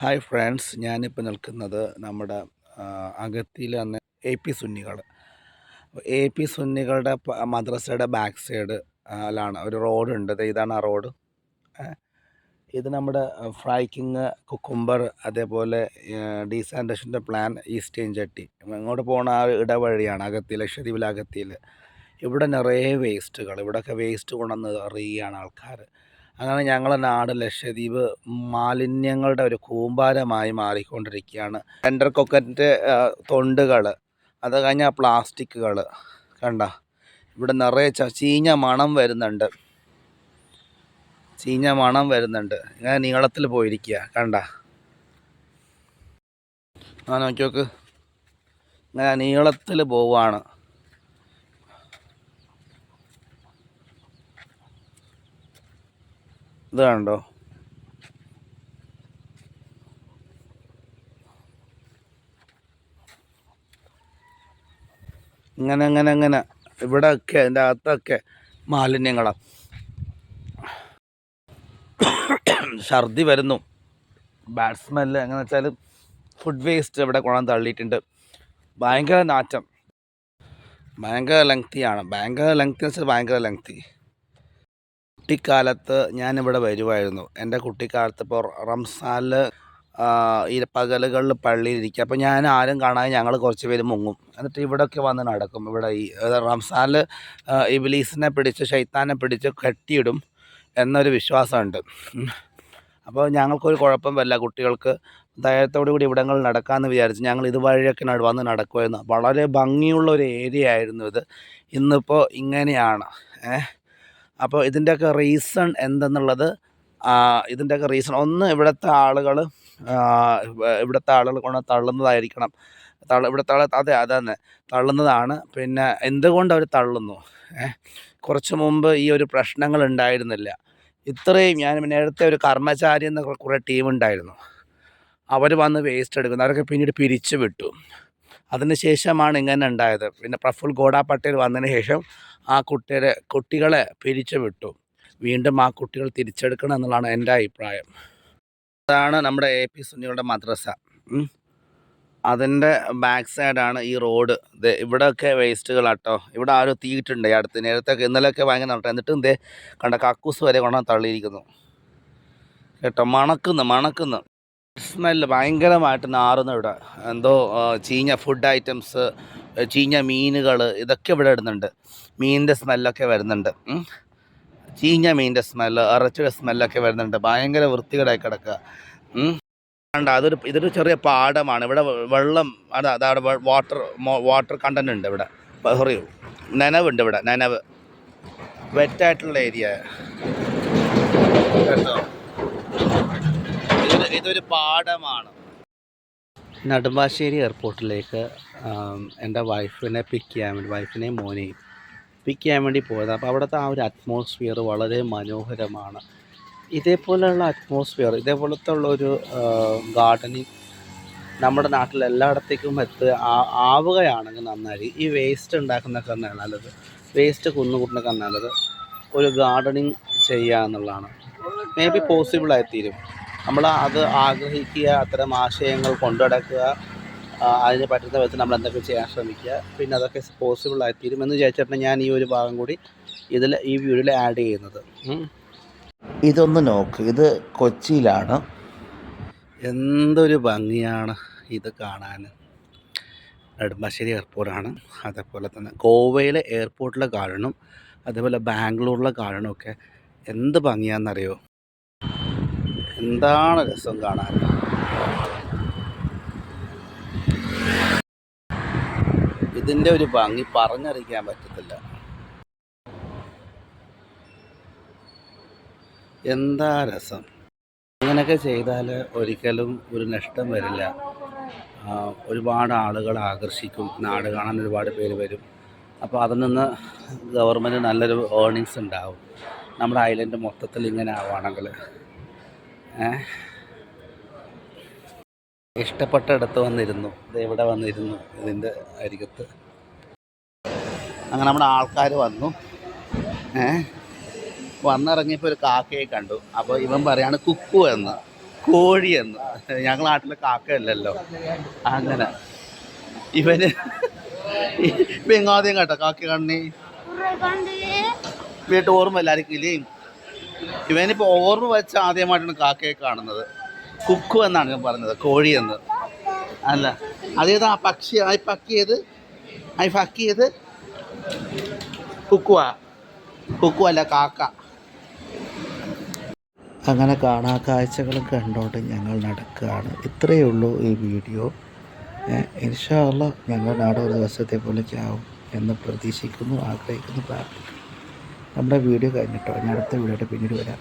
Hi friends ഞാനിപ്പോൾ നിൽക്കുന്നത് നമ്മുടെ ആ, അഗത്തിയിലെ അന്ന് എ പി സുന്നികൾ. എ പി സുന്നികളുടെ മദ്രസയുടെ ബാക്ക് സൈഡ് ലാണ്. ഒരു റോഡുണ്ട് ഇതാണ് ആ റോഡ് ഇത് നമ്മുടെ ഫ്രൈക്കിങ് കുക്കുംബർ അതേപോലെ ഡീസാൻഡേഷന്റെ പ്ലാൻ ഈസ്റ്റ് ചട്ടി. ഇങ്ങോട്ട് പോണ ആ ഇടവഴിയാണ് അകത്തി ലക്ഷദ്വീപിലെ അകത്തിയിൽ ഇവിടെ നിറയെ വേസ്റ്റുകൾ ഇവിടെയൊക്കെ വേസ്റ്റ് കൊണ്ടുവന്ന് എറിയുകയാണ് ആൾക്കാർ. അങ്ങനെ ഞങ്ങളുടെ നാട് ലക്ഷദ്വീപ് മാലിന്യങ്ങളുടെ ഒരു കൂമ്പാരമായി മാറിക്കൊണ്ടിരിക്കുകയാണ്. ടെൻഡർ കൊക്കറ്റിന്റെ തൊണ്ടുകൾ അത് കഴിഞ്ഞാൽ പ്ലാസ്റ്റിക്കുകൾ കണ്ട? ഇവിടെ നിറയെ ചീഞ്ഞ മണം വരുന്നുണ്ട്. ചീഞ്ഞ മണം വരുന്നുണ്ട്. ഇങ്ങനെ നീളത്തിൽ പോയിരിക്കുക കണ്ട? ആ നോക്കി നോക്ക് ഇങ്ങനെ നീളത്തിൽ പോവാണ്. ഇത് കണ്ടോ? ഇങ്ങനെ അങ്ങനെ ഇങ്ങനെ. ഇവിടെയൊക്കെ അതിന്റെ അകത്തൊക്കെ മാലിന്യങ്ങളാണ് ഛർദി വരുന്നു. ബാഡ് സ്മെല്ല് എങ്ങനെ വെച്ചാൽ ഫുഡ് വേസ്റ്റ് ഇവിടെ കൊണ്ടാൻ തള്ളിയിട്ടുണ്ട്. ഭയങ്കര നാറ്റം. ഭയങ്കര ലെങ്തിയാണ് ഭയങ്കര ലെങ്തി വെച്ചാൽ ഭയങ്കര ലെങ്തി കുട്ടിക്കാലത്ത് ഞാനിവിടെ വരുമായിരുന്നു എന്റെ കുട്ടിക്കാലത്ത് ഇപ്പോൾ റംസാനിൽ ഈ പകലുകളിൽ പള്ളിയിലിരിക്കുക അപ്പോൾ ഞാൻ ആരും കാണാതെ ഞങ്ങൾ കുറച്ച് പേര് മുങ്ങും. എന്നിട്ട് ഇവിടെയൊക്കെ വന്ന് നടക്കും. ഇവിടെ ഈ റംസാനിൽ ഇബിലീസിനെ പിടിച്ച് ഷൈത്താനെ പിടിച്ച് കെട്ടിയിടും എന്നൊരു വിശ്വാസമുണ്ട്. അപ്പോൾ ഞങ്ങൾക്കൊരു കുഴപ്പം വരില്ല. കുട്ടികൾക്ക് ധൈര്യത്തോടു കൂടി ഇവിടങ്ങളിൽ നടക്കാമെന്ന് വിചാരിച്ച് ഞങ്ങൾ ഇതുവഴിയൊക്കെ വന്ന് നടക്കുമായിരുന്നു വളരെ ഭംഗിയുള്ള ഒരു ഏരിയ ആയിരുന്നു ഇത്. ഇന്നിപ്പോൾ ഇങ്ങനെയാണ്. ഏഹ് അപ്പോൾ ഇതിന്റെയൊക്കെ റീസൺ എന്തെന്നുള്ളത് ഇതിന്റെയൊക്കെ റീസൺ ഒന്ന് ഇവിടുത്തെ ആളുകൾ ഇവിടുത്തെ ആളുകൾ കൊണ്ട് തള്ളുന്നതായിരിക്കണം. തള്ള ഇവിടുത്തെ ആൾ അതെ അതന്നെ. തള്ളുന്നതാണ്. പിന്നെ എന്തുകൊണ്ട് അവർ തള്ളുന്നു? കുറച്ച് മുമ്പ് ഈ ഒരു പ്രശ്നങ്ങൾ ഉണ്ടായിരുന്നില്ല. ഇത്രയും ഞാൻ നേരത്തെ ഒരു കർമ്മചാരി എന്ന കുറേ ടീം ഉണ്ടായിരുന്നു. അവർ വന്ന് വേസ്റ്റ് എടുക്കുന്നു. അവരൊക്കെ പിന്നീട് പിരിച്ചു വിട്ടു അതിന് ശേഷമാണ് ഇങ്ങനെ ഉണ്ടായത്. പിന്നെ പ്രഫുൽ ഗോഡാ പട്ടേൽ വന്നതിന് ശേഷം ആ കുട്ടിയുടെ കുട്ടികളെ പിരിച്ചു വിട്ടു. വീണ്ടും ആ കുട്ടികൾ തിരിച്ചെടുക്കണം എന്നുള്ളതാണ് എന്റെ അഭിപ്രായം. അതാണ് നമ്മുടെ എ പി സുന്നികളുടെ മദ്രസ. അതിന്റെ ബാക്ക് സൈഡാണ് ഈ റോഡ്. ഇത് ഇവിടെയൊക്കെ വേസ്റ്റുകളാട്ടോ ഇവിടെ ആരോ തീയിട്ടുണ്ട് ഈ അടുത്ത്. നേരത്തെ ഇന്നലെയൊക്കെ ഭയങ്കര നടട്ടെ എന്നിട്ട് ഇതേ കണ്ട കക്കൂസ് വരെ കൊണ്ടാണ് തള്ളിയിരിക്കുന്നു. കേട്ടോ? മണക്കുന്നു മണക്കുന്നു. സ്മെല്ല് ഭയങ്കരമായിട്ട് നാറുന്നു ഇവിടെ. എന്തോ ചീഞ്ഞ ഫുഡ് ഐറ്റംസ് ചീഞ്ഞ മീനുകൾ ഇതൊക്കെ ഇവിടെ ഇടുന്നുണ്ട്. മീനിന്റെ സ്മെല്ലൊക്കെ വരുന്നുണ്ട്. ചീഞ്ഞ മീനിന്റെ സ്മെല്ല് ഇറച്ചിയുടെ സ്മെല്ലൊക്കെ വരുന്നുണ്ട്. ഭയങ്കര വൃത്തികേടായി കിടക്കുക. കണ്ട അതൊരു ഇതൊരു ചെറിയ പാടമാണ്. ഇവിടെ വെള്ളം അതാ അതാണ് വാട്ടർ വാട്ടർ കണ്ടന്റ് ഉണ്ട് ഇവിടെ. സോറി നനവുണ്ട് ഇവിടെ നനവ്. വെറ്റായിട്ടുള്ള ഏരിയ കേട്ടോ? ഇതൊരു പാഠമാണ്. നെടുമ്പാശ്ശേരി എയർപോർട്ടിലേക്ക് എന്റെ വൈഫിനെ പിക്ക് ചെയ്യാൻ വേണ്ടി വൈഫിനെയും മോനെയും പിക്ക് ചെയ്യാൻ വേണ്ടി പോയത് അപ്പോൾ അവിടുത്തെ ആ ഒരു അറ്റ്മോസ്ഫിയർ വളരെ മനോഹരമാണ്. ഇതേപോലെയുള്ള അറ്റ്മോസ്ഫിയർ ഇതേപോലത്തെ ഉള്ളൊരു ഗാർഡനിങ് നമ്മുടെ നാട്ടിൽ എല്ലായിടത്തേക്കും എത്ത് ആവുകയാണെങ്കിൽ നന്നായി. ഈ വേസ്റ്റ് ഉണ്ടാക്കുന്നൊക്കെ നല്ലത്. വേസ്റ്റ് കുന്നുകൂട്ടുന്നൊക്കെ നല്ലത്. ഒരു ഗാർഡനിങ് ചെയ്യുക എന്നുള്ളതാണ് മേ ബി പോസിബിൾ ആയിത്തീരും. നമ്മൾ അത് ആഗ്രഹിക്കുക അത്തരം ആശയങ്ങൾ കൊണ്ടുനടക്കുക അതിന് പറ്റുന്ന വിധത്തിൽ നമ്മൾ എന്തൊക്കെ ചെയ്യാൻ ശ്രമിക്കുക. പിന്നെ അതൊക്കെ പോസിബിൾ ആയിത്തീരും എന്ന് വിചാരിച്ചിട്ടാണ് ഞാൻ ഈ ഒരു ഭാഗം കൂടി ഇതിൽ ഈ വീഡിയോയിൽ ആഡ് ചെയ്യുന്നത്. ഇതൊന്ന് നോക്ക്. ഇത് കൊച്ചിയിലാണ്. എന്തൊരു ഭംഗിയാണ് ഇത് കാണാൻ. നെടുമ്പാശ്ശേരി എയർപോർട്ടാണ്. അതേപോലെ തന്നെ ഗോവയിലെ എയർപോർട്ടിലെ ഗാർഡനും അതേപോലെ ബാംഗ്ലൂരിലെ ഗാർഡനും ഒക്കെ എന്ത് ഭംഗിയാണെന്നറിയോ? എന്താണ് രസം കാണാൻ? ഇതിന്റെ ഒരു ഭംഗി പറഞ്ഞറിയിക്കാൻ പറ്റത്തില്ല. എന്താ രസം? അങ്ങനെയൊക്കെ ചെയ്താൽ ഒരിക്കലും ഒരു നഷ്ടം വരില്ല. ഒരുപാട് ആളുകൾ ആകർഷിക്കും. നാട് കാണാൻ ഒരുപാട് പേര് വരും. അപ്പോൾ അതിൽ നിന്ന് ഗവൺമെന്റ് നല്ലൊരു ഏർണിങ്സ് ഉണ്ടാവും. നമ്മുടെ ഐലൻഡ് മൊത്തത്തിൽ ഇങ്ങനെ ആവുകയാണെങ്കിൽ ഏഹ് ഇഷ്ടപ്പെട്ടിടത്ത് വന്നിരുന്നു. ഇത് ഇവിടെ വന്നിരുന്നു ഇതിന്റെ അരികത്ത്. അങ്ങനെ നമ്മുടെ ആൾക്കാർ വന്നു. ഏ? വന്നിറങ്ങിയപ്പോൾ ഒരു കാക്കയെ കണ്ടു. അപ്പോൾ ഇവൻ പറയാണ് കുക്കു എന്ന് കോഴി എന്ന്. ഞങ്ങൾ നാട്ടിലെ കാക്കയല്ലല്ലോ. അങ്ങനെ. ഇവന് ഇപ്പം എങ്ങാദ്യം കേട്ടോ കാക്ക കണ്ണി വീട്ട് ഓർമ്മ എല്ലാവർക്കും ഇല്ലേയും ഇവനിപ്പോൾ ഓർമ്മ വെച്ച ആദ്യമായിട്ടാണ് കാക്കയെ കാണുന്നത്. കുക്കു എന്നാണ് ഞാൻ പറഞ്ഞത് കോഴി എന്ന്. അല്ല അതേത് ആ പക്ഷി ആ പക്കിയത് ആ പക്കിയത് കുക്കുവാ. കുക്കു അല്ല കാക്ക. അങ്ങനെ കാണാ കാഴ്ചകളും കണ്ടുകൊണ്ട് ഞങ്ങൾ നടക്കുകയാണ് ഇത്രയേ ഉള്ളൂ ഈ വീഡിയോ. ഇൻഷാല്ല ഞങ്ങൾ നാട് ഒരു ദിവസത്തെ പോലെയൊക്കെ ആവും എന്ന് പ്രതീക്ഷിക്കുന്നു ആഗ്രഹിക്കുന്നു പ്രാർത്ഥിക്കുന്നു. നമ്മുടെ വീഡിയോ കഴിഞ്ഞിട്ടോ? ഞാൻ അടുത്ത വീഡിയോ പിന്നീട് വരാം.